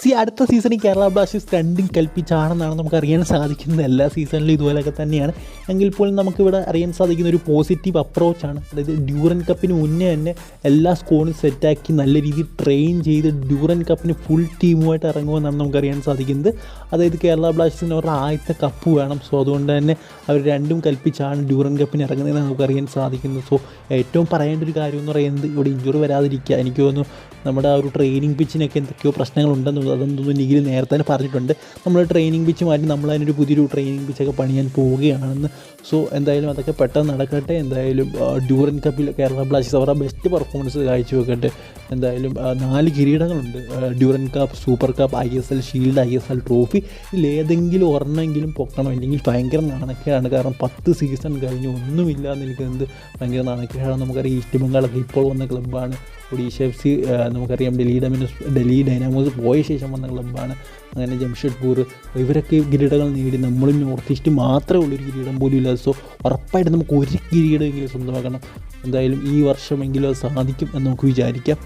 C അടുത്ത സീസണിൽ Kerala Blasters രണ്ടും കൽപ്പിച്ചാണെന്നാണ് നമുക്ക് അറിയാൻ സാധിക്കുന്നത്. എല്ലാ സീസണിലും ഇതുപോലെയൊക്കെ തന്നെയാണ്. എങ്കിൽ പോലും നമുക്കിവിടെ അറിയാൻ സാധിക്കുന്ന ഒരു പോസിറ്റീവ് അപ്രോച്ചാണ് അതായത് ഡ്യൂറൻ കപ്പിന് മുന്നേ തന്നെ എല്ലാ സ്കോണും സെറ്റാക്കി നല്ല രീതിയിൽ ട്രെയിൻ ചെയ്ത് ഡ്യൂറൻ കപ്പിന് ഫുൾ ടീമുമായിട്ട് ഇറങ്ങുമെന്നാണ് നമുക്കറിയാൻ സാധിക്കുന്നത്. അതായത് കേരള ബ്ലാസ്റ്റേഴ്സിന് അവരുടെ ആദ്യത്തെ കപ്പ് വേണം. സോ അതുകൊണ്ട് തന്നെ അവർ രണ്ടും കൽപ്പിച്ചാണ് ഡ്യൂറൻ കപ്പിന് ഇറങ്ങുന്നതെന്ന് നമുക്കറിയാൻ സാധിക്കുന്നത് സോ ഏറ്റവും പറയേണ്ട ഒരു കാര്യം എന്ന് പറയുന്നത് ഇവിടെ ഇഞ്ചുറി വരാതിരിക്കുക. എനിക്ക് തോന്നുന്നു നമ്മുടെ ആ ഒരു ട്രെയിനിങ് പിച്ചിനൊക്കെ എന്തൊക്കെയോ പ്രശ്നങ്ങളുണ്ടെന്ന് അതൊന്നും നിഖിൽ നേരത്തെ തന്നെ പറഞ്ഞിട്ടുണ്ട്. നമ്മൾ ട്രെയിനിങ് പിച്ച് മാറ്റി നമ്മൾ അതിനൊരു പുതിയൊരു ട്രെയിനിങ് പിച്ചൊക്കെ പണിയാൻ പോവുകയാണെന്ന്. സോ എന്തായാലും അതൊക്കെ പെട്ടെന്ന് നടക്കട്ടെ. എന്തായാലും ഡ്യൂറൻ കപ്പിൽ കേരള ബ്ലാസ്റ്റേഴ്സ് അവരുടെ ബെസ്റ്റ് പെർഫോമൻസ് കാഴ്ചവെക്കട്ടെ. എന്തായാലും നാല് കിരീടങ്ങളുണ്ട്. Durand cup super cup I S L shield I S L trophy ഇതിലേതെങ്കിലും ഒരെണ്ണമെങ്കിലും പൊക്കണം. ഇല്ലെങ്കിൽ ഭയങ്കര നാണക്കേടാണ്. കാരണം പത്ത് സീസൺ കഴിഞ്ഞ് ഒന്നുമില്ല നിൽക്കുന്നത്. ഭയങ്കര നാണക്കേടാണ്. നമുക്കറിയാം ഈസ്റ്റ് ബംഗാളൊക്കെ ഇപ്പോൾ വന്ന ക്ലബ്ബാണ് ഒഡീഷ എഫ് സി നമുക്കറിയാം ഡൽഹി ഡമിനോസ് ഡൽഹി ഡൈനാമോസ് പോയ ശേഷം വന്ന ക്ലബ്ബാണ് അങ്ങനെ ജംഷഡ്പൂർ ഇവരൊക്കെ കിരീടങ്ങൾ നേടി. നമ്മൾ നോർത്ത് ഈസ്റ്റ് മാത്രമേ ഉള്ളൊരു കിരീടം പോലും ഇല്ല സോ ഉറപ്പായിട്ട് നമുക്ക് ഒരു കിരീടമെങ്കിലും സ്വന്തമാക്കണം. എന്തായാലും ഈ വർഷമെങ്കിലും അത് സാധിക്കും എന്ന് നമുക്ക് വിചാരിക്കാം.